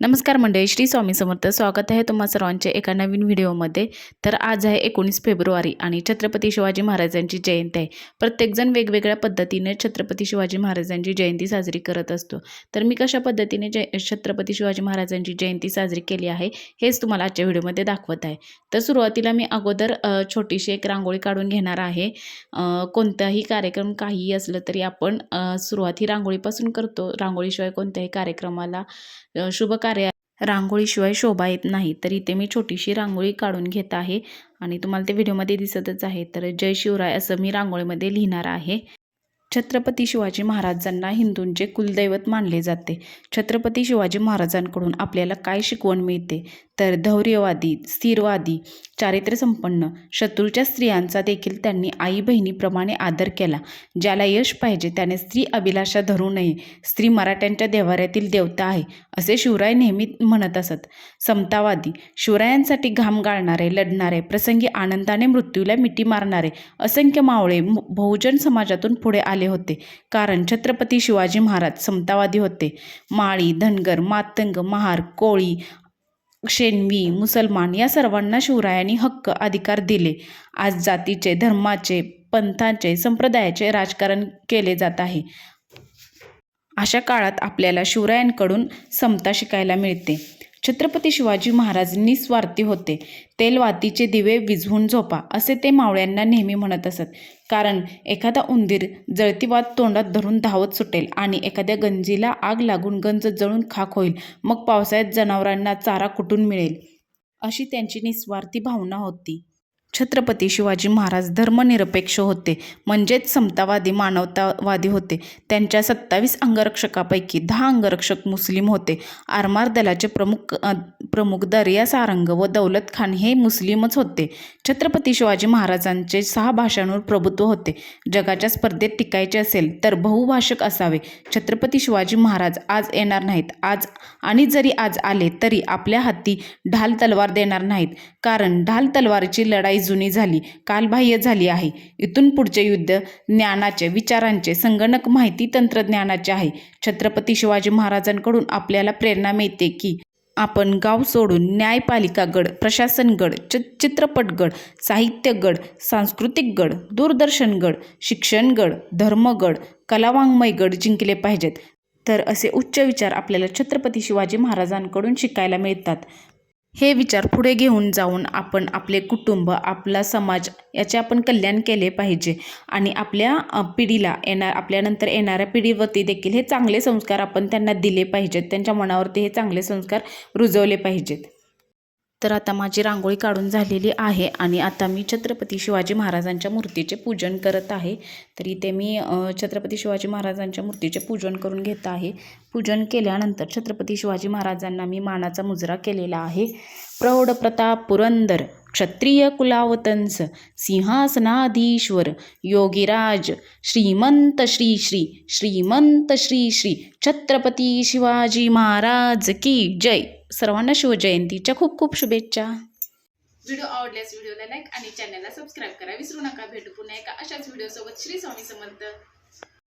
नमस्कार मंडळी श्री स्वामी समर्थ. स्वागत आहे तुम्हा सर्वांचे एका नवीन व्हिडिओमध्ये. तर आज आहे एकोणीस फेब्रुवारी आणि छत्रपती शिवाजी महाराजांची जयंती आहे. प्रत्येकजण वेगवेगळ्या पद्धतीने छत्रपती शिवाजी महाराजांची जयंती साजरी करत असतो. तर मी कशा पद्धतीने जय छत्रपती शिवाजी महाराजांची जयंती साजरी केली आहे हेच तुम्हाला आजच्या व्हिडिओमध्ये दाखवत आहे. तर सुरुवातीला मी अगोदर छोटीशी एक रांगोळी काढून घेणार आहे. कोणताही कार्यक्रम काहीही असलं तरी आपण सुरुवात ही रांगोळीपासून करतो. रांगोळीशिवाय कोणत्याही कार्यक्रमाला शुभ कार्या रांगोळीशिवाय शोभा येत नाही. तर इथे मी छोटीशी रांगोळी काढून घेत आहे आणि तुम्हाला ते व्हिडिओमध्ये दिसतच आहे. तर जय शिवराय असं मी रांगोळीमध्ये लिहिणार आहे. छत्रपती शिवाजी महाराजांना हिंदूंचे कुलदैवत मानले जाते. छत्रपती शिवाजी महाराजांकडून आपल्याला काय शिकवण मिळते? तर धैर्यवादी स्थिरवादी चारित्र्यसंपन्न शत्रूच्या स्त्रियांचा देखील त्यांनी आई बहिणीप्रमाणे आदर केला ज्याला यश पाहिजे त्याने स्त्री अभिलाषा धरू नये. स्त्री मराठ्यांच्या देवाऱ्यातील देवता आहे असे शिवराय नेहमी म्हणत असत. समतावादी शिवरायांसाठी घाम गाळणारे लढणारे प्रसंगी आनंदाने मृत्यूला मिठी मारणारे असंख्य मावळे बहुजन समाजातून पुढे आले होते. कारण छत्रपती शिवाजी महाराज समतावादी होते. माळी धनगर मातंग महार कोळी शेणवी मुसलमान या सर्वांना शिवरायांनी हक्क अधिकार दिले. आज जातीचे धर्माचे पंथाचे संप्रदायाचे राजकारण केले जात आहे. अशा काळात आपल्याला शिवरायांकडून समता शिकायला मिळते. छत्रपती शिवाजी महाराज निस्वार्थी होते. तेलवातीचे दिवे विझवून झोपा असे ते मावळ्यांना नेहमी म्हणत असत. कारण एखादा उंदीर जळती वात तोंडात धरून धावत सुटेल आणि एखाद्या गंजीला आग लागून गंज जळून खाक होईल मग पावसाळ्यात जनावरांना चारा कुठून मिळेल? अशी त्यांची निस्वार्थी भावना होती. छत्रपती शिवाजी महाराज धर्मनिरपेक्ष होते म्हणजेच समतावादी मानवतावादी होते. त्यांच्या सत्तावीस अंगरक्षकापैकी दहा अंगरक्षक मुस्लिम होते. आरमार दलाचे प्रमुख प्रमुख दर्या सारंग व दौलत खान हे मुस्लिमच होते. छत्रपती शिवाजी महाराजांचे सहा भाषांवर प्रभुत्व होते. जगाच्या स्पर्धेत टिकायचे असेल तर बहुभाषक असावे. छत्रपती शिवाजी महाराज आज येणार नाहीत. आज आणि जरी आज आले तरी आपल्या हाती ढाल तलवार देणार नाहीत. कारण ढाल तलवारीची लढाई जुनी झाली कालबाह्य झाली आहे. इथून पुढचे युद्ध ज्ञानाचे विचारांचे संगणक माहिती तंत्रज्ञानाचे आहे. छत्रपती शिवाजी महाराजांकडून आपल्याला प्रेरणा मिळते की आपण गाव सोडून न्यायपालिका गड प्रशासन गड च चित्रपटगड साहित्यगड सांस्कृतिक गड दूरदर्शन गड धर्मगड कलावाङ्मय गड जिंकले पाहिजेत. तर असे उच्च विचार आपल्याला छत्रपती शिवाजी महाराजांकडून शिकायला मिळतात. हे विचार पुढे घेऊन जाऊन आपण आपले कुटुंब आपला समाज याचे आपण कल्याण केले पाहिजे. आणि आपल्या पिढीला येणार आपल्यानंतर येणाऱ्या पिढीवरती देखील हे चांगले संस्कार आपण त्यांना दिले पाहिजेत. त्यांच्या मनावरती हे चांगले संस्कार रुजवले पाहिजेत. तर आता माझी रांगोळी काढून झालेली आहे आणि आता मी छत्रपती शिवाजी महाराजांच्या मूर्तीचे पूजन करत आहे. तर इथे मी छत्रपती शिवाजी महाराजांच्या मूर्तीचे पूजन करून घेत आहे. पूजन केल्यानंतर छत्रपती शिवाजी महाराजांना मी मानाचा मुजरा केलेला आहे. प्रौढ प्रताप पुरंदर क्षत्रिय कुलावतंस सिंहासनाधीश्वर योगीराज श्रीमंत श्री श्री श्रीमंत श्री श्री छत्रपती शिवाजी महाराज की जय. सर्वांना शिवजयंतीच्या खूप खूप शुभेच्छा. व्हिडिओ आवडल्यास व्हिडिओला लाईक आणि चॅनलला सबस्क्राईब करा. विसरू नका. भेटू पुन्हा एका अशाच व्हिडिओसोबत श्री स्वामी समर्थ.